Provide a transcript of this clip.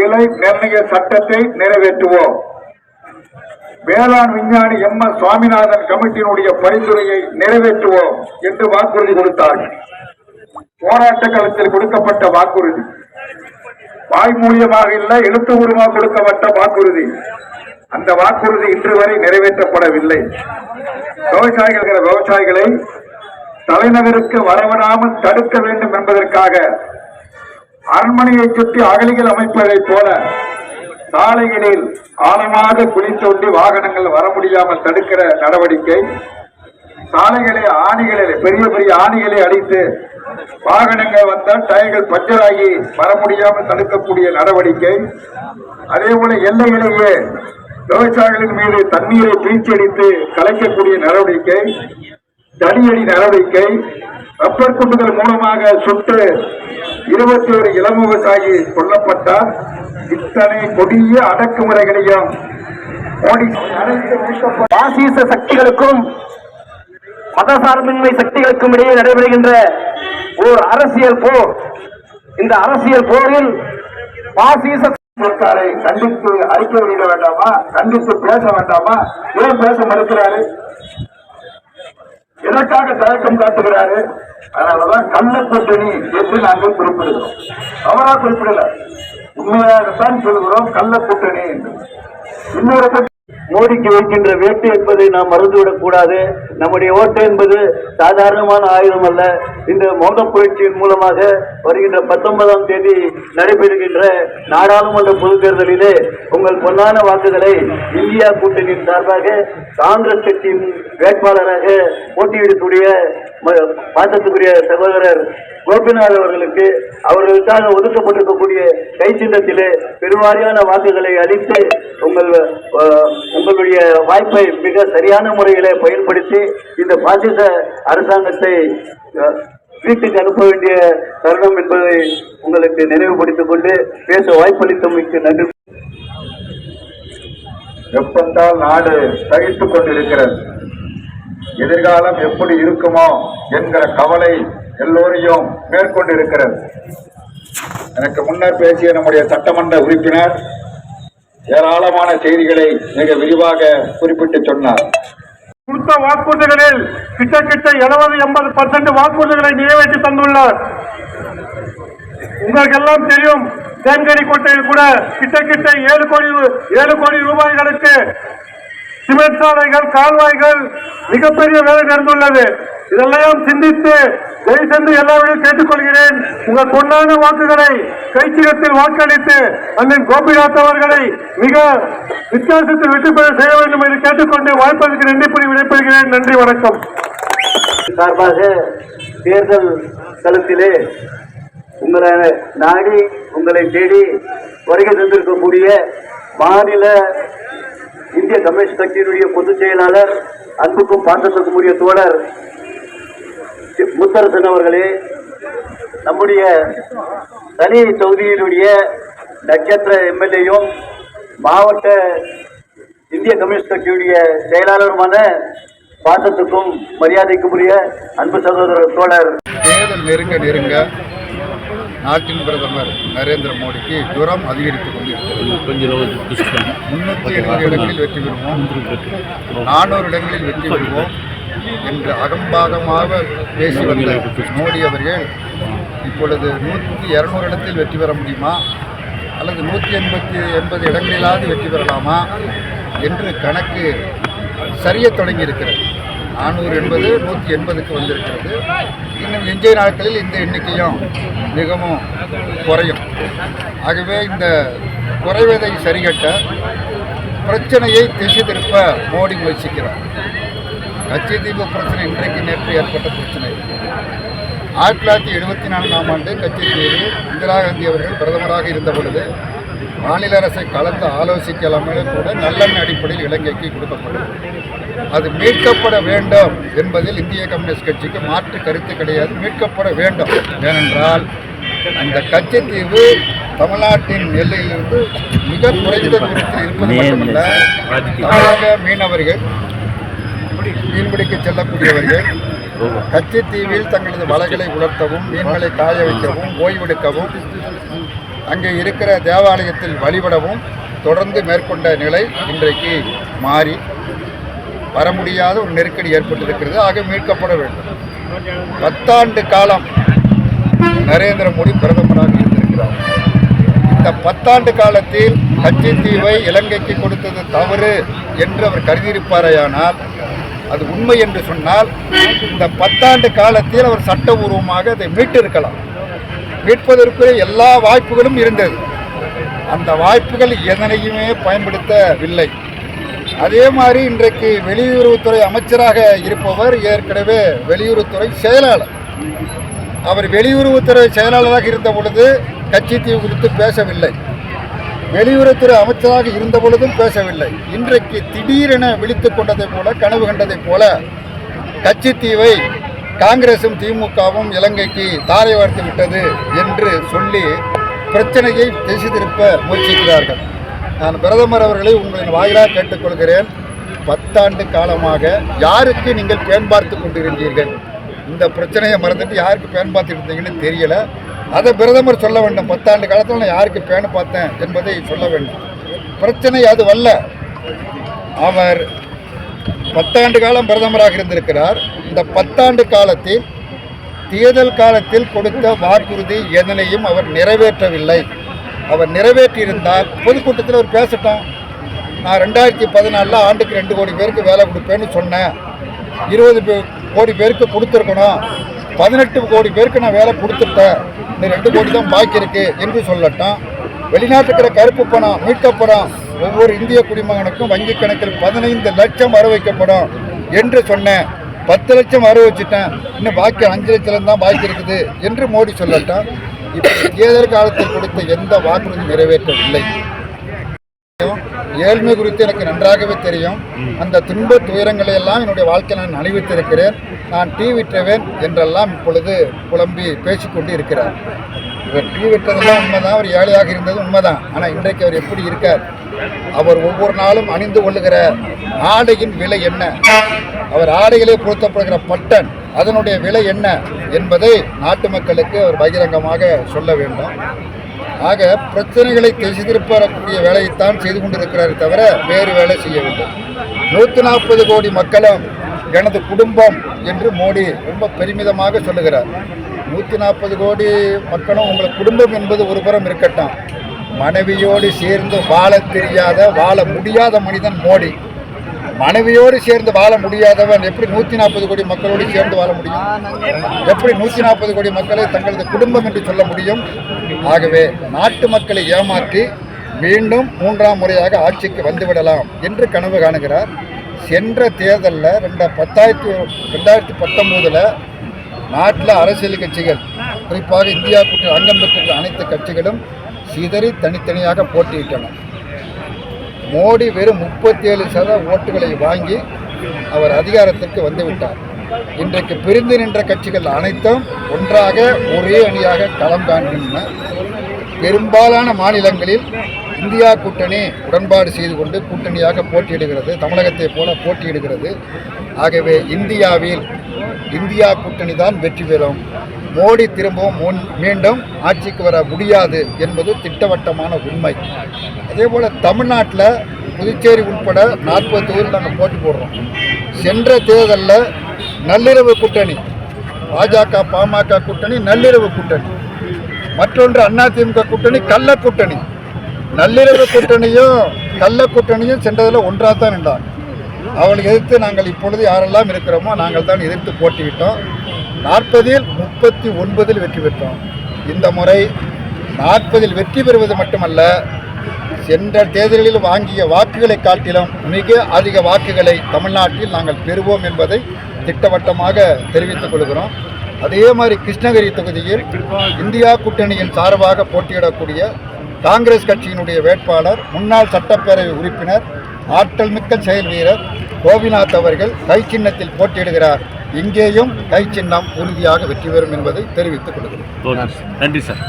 விலை நிர்ணய சட்டத்தை நிறைவேற்றுவோம். வேளாண் விஞ்ஞானி எம். எஸ். சுவாமிநாதன் கமிட்டியினுடைய பரிந்துரையை நிறைவேற்றுவோம் என்று வாக்குறுதி கொடுத்தார்கள். போராட்ட களத்தில் கொடுக்கப்பட்ட வாக்குறுதி. வாய்மூலியமாக இல்லை எழுத்துபூர்வமாக கொடுக்கப்பட்ட வாக்குறுதி. அந்த வாக்குறுதி இன்று வரை நிறைவேற்றப்படவில்லை. விவசாயிகள் விவசாயிகளை தலைநகருக்கு வரவராமல் தடுக்க வேண்டும் என்பதற்காக அரண்மனையை சுற்றி அகலிகள் அமைப்பதைப் போல சாலைகளில் ஆழமாக குழி தோண்டி வாகனங்கள் வர முடியாமல் தடுக்கிற நடவடிக்கை. சாலைகளை ஆணிகளில் பெரிய பெரிய ஆணிகளை அடித்து வாகனங்கள் வந்தால் டயர்கள் பஞ்சராகி வர முடியாமல் தடுக்கக்கூடிய நடவடிக்கை. அதே போல எல்லையிலேயே விவசாயிகளின் மீது தண்ணீரை பீச்சடித்து கலைக்கக்கூடிய நடவடிக்கை. தடியடி நடவடிக்கை ரப்பர் குண்டுகள் மூலமாக சுட்டு இருபத்தி ஒரு இளம் விவசாயி கொல்லப்பட்டார். இத்தனை கொடிய அடக்குமுறைகளையும் பாசிச சக்திகளுக்கும் மதசார்பின்மை சக்திகளுக்கும் இடையே நடைபெறுகின்ற ஓர் அரசியல் போர். இந்த அரசியல் போரில் பாசிச சர்க்காரை கண்டித்து அறிக்கை வெளியிட வேண்டாமா? கண்டித்து பேச வேண்டாமா? ஏன் பேச மறுக்கிறாரு. எதற்காக தயக்கம் காட்டுகிறாரு. அதனாலதான் கள்ள கூட்டணி என்று நாங்கள் குறிப்பிடுகிறோம். அவரா குறிப்பிடல. உண்மையாகத்தான் சொல்கிறோம் கள்ள கூட்டணி என்று. இன்னொரு மோடிக்கு வைக்கின்ற வேட்டு என்பதை நாம் மறந்துவிடக் கூடாது நம்முடைய ஓட்டு என்பது சாதாரணமான ஆயுதம் அல்ல. இந்த மௌன புரட்சியின் மூலமாக வருகின்ற பத்தொன்பதாம் தேதி நடைபெறுகின்ற நாடாளுமன்ற பொதுத் தேர்தலிலே உங்கள் பொன்னான வாக்குகளை இந்தியா கூட்டணியின் சார்பாக காங்கிரஸ் கட்சியின் வேட்பாளராக போட்டியிடக்கூடிய பாத்தத்துக்குரிய சகோதரர் கோபிநாத் அவர்களுக்கு அவர்களுக்காக ஒதுக்கப்பட்டிருக்கக்கூடிய கை சின்னத்திலே பெருவாரியான வாக்குகளை அளித்து உங்கள் உங்களுடைய வாய்ப்பை மிக சரியான முறையிலே பயன்படுத்தி இந்த பாசிச அரசாங்கத்தை வீட்டுக்கு அனுப்ப வேண்டிய தருணம் என்பதை உங்களுக்கு நினைவுபடுத்திக் கொண்டு பேச வாய்ப்பளித்தமைக்கு நன்றி. வெப்பத்தால் நாடு தகித்துக் கொண்டிருக்கிறது. எதிர்காலம் எப்படி இருக்குமோ என்கிற கவலை எல்லோரையும் மேற்கொண்டிருக்கிறது. எனக்கு முன்னர் பேசிய நம்முடைய சட்டமன்ற உறுப்பினர் ஏராளமான செய்திகளை மிக விரிவாக குறிப்பிட்டு சொன்னார். கொடுத்த வாக்குறுதிகளில் கிட்டத்தட்ட எழுபது எண்பது பர்சன்ட் வாக்குறுதிகளை நிறைவேற்றி தந்துள்ளார். உங்களுக்கு எல்லாம் தெரியும் தேங்கடி கோட்டையில் கூட கிட்டத்தட்ட ஏழு கோடி ஏழு கோடி ரூபாய்களுக்கு சிமெண்ட் சாலைகள் கால்வாய்கள் மிகப்பெரிய வேலை நடந்துள்ளது இதெல்லாம் சிந்தித்து தயவு சென்று எல்லாரையும் கேட்டுக்கொள்கிறேன். உங்கள் பொன்னான வாக்குகளை கைச்சிகத்தில் வாக்களித்து அண்ணன் கோபிநாத் அவர்களை மிக வித்தியாசத்தில் வெற்றி பெற செய்ய வேண்டும் என்று கேட்டுக்கொண்டு வாய்ப்பதற்கு நன்றி புரிய விடைபெறுகிறேன். நன்றி வணக்கம். சார்பாக தேர்தல் களத்திலே உங்களை நாடி உங்களை தேடி வருகை தந்திருக்கக்கூடிய மாநில இந்திய கம்யூனிஸ்ட் கட்சியினுடைய பொதுச் செயலாளர் அன்புக்கும் பாசத்துக்கும் உரிய தோழர் முத்தரசன் அவர்களே நம்முடைய தனி தொகுதியினுடைய நட்சத்திர எம்எல்ஏயும் மாவட்ட இந்திய கம்யூனிஸ்ட் கட்சியுடைய செயலாளருமான பாசத்துக்கும் மரியாதைக்கும் அன்பு சகோதரர் தோழர். தேர்தல் நெருங்க நெருங்க நாட்டின் பிரதமர் நரேந்திர மோடிக்கு ஜுரம் அதிகரித்துக் கொண்டிருக்கிறது. முன்னூற்றி எழுபது இடங்களில் வெற்றி பெறுவோம். நானூறு இடங்களில் வெற்றி பெறுவோம். என்று அகம்பாகமாக பேசி வந்த மோடி அவர்கள் இப்பொழுது நூற்றி இரநூறு இடத்தில் வெற்றி பெற முடியுமா? அல்லது நூற்றி எண்பத்தி எண்பது இடங்களிலாவது வெற்றி பெறலாமா? என்று கணக்கு சரியத் தொடங்கியிருக்கிறது. நானூறு என்பது நூற்றி எண்பதுக்கு வந்திருக்கிறது. இன்னும் எஞ்சிய நாட்களில் இந்த எண்ணிக்கையும் மிகவும் குறையும். ஆகவே இந்த குறைவதை சரிகட்ட பிரச்சனையை திசை திருப்ப மோடி முயற்சிக்கிறார். கச்சத்தீவு பிரச்சனை இன்றைக்கு நேற்று ஏற்பட்ட பிரச்சனை. ஆயிரத்தி தொள்ளாயிரத்தி எழுபத்தி நான்காம் ஆண்டு கச்சத்தீவு இந்திரா காந்தி அவர்கள் பிரதமராக இருந்த பொழுது மாநில அரசை கலந்து ஆலோசிக்கலாமே கூட நல்லெண்ண அடிப்படையில் இலங்கைக்கு கொடுக்கப்பட்டது. அது மீட்கப்பட வேண்டும் என்பதில் இந்திய கம்யூனிஸ்ட் கட்சிக்கு மாற்று கருத்து கிடையாது. மீட்கப்பட வேண்டும். ஏனென்றால் அந்த கச்சத்தீவு தமிழ்நாட்டின் எல்லையிலிருந்து மிக குறைந்த தூரத்தில் இருப்பது மட்டுமல்ல தமிழக மீனவர்கள் மீன்பிடிக்க செல்லக்கூடியவர்கள் கச்சத்தீவில் தங்களது வலைகளை உலர்த்தவும் மீன்களை காய வைக்கவும் ஓய்வெடுக்கவும் அங்கே இருக்கிற தேவாலயத்தில் வழிபடவும் தொடர்ந்து மேற்கொண்ட நிலை இன்றைக்கு மாறி வர முடியாத ஒரு நெருக்கடி ஏற்பட்டிருக்கிறது. ஆக மீட்கப்பட வேண்டும். பத்தாண்டு காலம் நரேந்திர மோடி பிரதமராக இருந்திருக்கிறார். இந்த பத்தாண்டு காலத்தில் கட்சித்தீவை இலங்கைக்கு கொடுத்தது தவறு என்று அவர் கருதியிருப்பாரேயானால் அது உண்மை என்று சொன்னால் இந்த பத்தாண்டு காலத்தில் அவர் சட்டபூர்வமாக அதை மீட்டிருக்கலாம். மீட்பதற்கு எல்லா வாய்ப்புகளும் இருந்தது. அந்த வாய்ப்புகள் எதனையுமே பயன்படுத்தவில்லை. அதே மாதிரி இன்றைக்கு வெளியுறவுத்துறை அமைச்சராக இருப்பவர் ஏற்கனவே வெளியுறவுத்துறை செயலாளர். அவர் வெளியுறவுத்துறை செயலாளராக இருந்த பொழுது கட்சி தீவு குறித்து பேசவில்லை. வெளியுறவுத்துறை அமைச்சராக இருந்த பொழுதும் பேசவில்லை. இன்றைக்கு திடீரென விழித்துக் கொண்டதைப் போல கனவு கண்டதைப் போல கட்சித்தீவை காங்கிரசும் திமுகவும் இலங்கைக்கு தாரை வார்த்து விட்டது என்று சொல்லி பிரச்சனையை திசை திருப்ப முயற்சிக்கிறார்கள். நான் பிரதமர் அவர்களை உங்களின் வாயிலாக கேட்டுக்கொள்கிறேன். பத்தாண்டு காலமாக யாருக்கு நீங்கள் பயன்பார்த்து கொண்டிருந்தீர்கள்? இந்த பிரச்சனையை மறந்துட்டு யாருக்கு பயன்பார்த்து இருந்தீங்கன்னு தெரியலை. அதை பிரதமர் சொல்ல வேண்டும். பத்தாண்டு காலத்தில் நான் யாருக்கு பேனு பார்த்தேன் என்பதை சொல்ல வேண்டும். பிரச்சனை அது வல்ல. அவர் பத்தாண்டு காலம் பிரதமராக இருந்திருக்கிறார். இந்த பத்தாண்டு காலத்தில் தேர்தல் காலத்தில் கொடுத்த வாக்குறுதி எதனையும் அவர் நிறைவேற்றவில்லை. அவர் நிறைவேற்றியிருந்தால் பொதுக்கூட்டத்தில் அவர் பேசட்டும். நான் ரெண்டாயிரத்தி பதினாலில் ஆண்டுக்கு ரெண்டு கோடி பேருக்கு வேலை கொடுப்பேன்னு சொன்னேன். இருபது பே- கோடி பேருக்கு கொடுத்துருக்கணும். பதினெட்டு கோடி பேருக்கு நான் வேலை கொடுத்துட்டேன். இந்த ரெண்டு கோடி தான் பாக்கி இருக்கு என்று சொல்லட்டும். வெளிநாட்டுக்கிற கருப்பு பணம் மீட்கப்படும் ஒவ்வொரு இந்திய குடிமகனுக்கும் வங்கி கணக்கில் பதினைந்து லட்சம் வர வைக்கப்படும் என்று சொன்னேன். பத்து லட்சம் வர வச்சுட்டேன் இன்னும் பாக்கி அஞ்சு லட்சம் தான் பாக்கி இருக்குது என்று மோடி சொல்லட்டும். இப்போ தேர்தல் காலத்தில் கொடுத்த எந்த வாக்குறுதி நிறைவேற்றவில்லை. ஏழ்மை குறித்து எனக்கு நன்றாகவே தெரியும். அந்த துன்ப துயரங்களை எல்லாம் என்னுடைய வாழ்க்கையில் நான் அணிவித்திருக்கிறேன். நான் டீ விட்டவேன் என்றெல்லாம் இப்பொழுது புலம்பி பேசிக்கொண்டு இருக்கிறார் இவர் டீ விட்டதெல்லாம் உண்மைதான் அவர் ஏழையாக இருந்தது உண்மைதான். ஆனால் இன்றைக்கு அவர் எப்படி இருக்கார்? அவர் ஒவ்வொரு நாளும் அணிந்து கொள்ளுகிற ஆடையின் விலை என்ன? அவர் ஆடைகளே பொருத்தப்படுகிற பட்டன் அதனுடைய விலை என்ன என்பதை நாட்டு மக்களுக்கு அவர் பகிரங்கமாக சொல்ல வேண்டும். ஆக பிரச்சனைகளை திசை திருப்பக்கூடிய வேலையைத்தான் செய்து கொண்டிருக்கிறாரே தவிர வேறு வேலை செய்யவில்லை. நூற்றி நாற்பது கோடி மக்களும் எனது குடும்பம் என்று மோடி ரொம்ப பெருமிதமாக சொல்லுகிறார். நூற்றி நாற்பது கோடி மக்களும் உங்கள் குடும்பம் என்பது ஒரு புறம் இருக்கட்டும். மனைவியோடு சேர்ந்து வாழத் தெரியாத வாழ முடியாத மனிதன் மோடி. மனைவியோடு சேர்ந்து வாழ முடியாதவன் எப்படி நூற்றி நாற்பது கோடி மக்களோடு சேர்ந்து வாழ முடியும்? எப்படி நூற்றி நாற்பது கோடி மக்களை தங்களது குடும்பம் என்று சொல்ல முடியும்? ஆகவே நாட்டு மக்களை ஏமாற்றி மீண்டும் மூன்றாம் முறையாக ஆட்சிக்கு வந்துவிடலாம் என்று கனவு காணுகிறார். சென்ற தேர்தலில் ரெண்ட பத்தாயிரத்தி ரெண்டாயிரத்தி பத்தொம்போதில் நாட்டில் அரசியல் கட்சிகள் குறிப்பாக இந்தியா கூட்டணி அங்கம் பெற்றிருக்கிற அனைத்து கட்சிகளும் சிதறி தனித்தனியாக போட்டியிட்டன. மோடி வெறும் முப்பத்தி ஏழு சத ஓட்டுகளை வாங்கி அவர் அதிகாரத்திற்கு வந்துவிட்டார். இன்றைக்கு பிரிந்து நின்ற கட்சிகள் அனைத்தும் ஒன்றாக ஒரே அணியாக களம் காண்கின்றன. பெரும்பாலான மாநிலங்களில் இந்தியா கூட்டணி உடன்பாடு செய்து கொண்டு கூட்டணியாக போட்டியிடுகிறது. தமிழகத்தைப் போல போட்டியிடுகிறது. ஆகவே இந்தியாவில் இந்தியா கூட்டணி தான் வெற்றி பெறும். மோடி திரும்பவும் முன் மீண்டும் ஆட்சிக்கு வர முடியாது என்பது திட்டவட்டமான உண்மை. அதே போல் தமிழ்நாட்டில் புதுச்சேரி உட்பட நாற்பது தொகுதியில் நாங்கள் போட்டி போடுறோம். சென்ற தேர்தலில் நள்ளிரவு கூட்டணி பாஜக பாமக கூட்டணி நள்ளிரவு கூட்டணி. மற்றொன்று அதிமுக கூட்டணி கள்ள கூட்டணி. நள்ளிரவு கூட்டணியும் கள்ள கூட்டணியும் சென்றதில் ஒன்றாக தான் நின்றாங்க. அவளை எதிர்த்து நாங்கள் இப்பொழுது யாரெல்லாம் இருக்கிறோமோ நாங்கள் தான் எதிர்த்து போட்டிவிட்டோம். நாற்பதில் முப்பத்தி ஒன்பதில் வெற்றி பெற்றோம். இந்த முறை நாற்பதில் வெற்றி பெறுவது மட்டுமல்ல சென்ற தேர்தலில் வாங்கிய வாக்குகளை காட்டிலும் மிக அதிக வாக்குகளை தமிழ்நாட்டில் நாங்கள் பெறுவோம் என்பதை திட்டவட்டமாக தெரிவித்துக் கொள்கிறோம். அதே மாதிரி கிருஷ்ணகிரி தொகுதியில் இந்தியா கூட்டணியின் சார்பாக போட்டியிடக்கூடிய காங்கிரஸ் கட்சியினுடைய வேட்பாளர் முன்னாள் சட்டப்பேரவை உறுப்பினர் ஆற்றல் மிக்க செயல் வீரர் கோபிநாத் அவர்கள் கை சின்னத்தில் போட்டியிடுகிறார். இங்கேயும் கை சின்னம் உறுதியாக வெற்றி பெறும் என்பதை தெரிவித்துக் கொள்கிறேன். நன்றி சார்.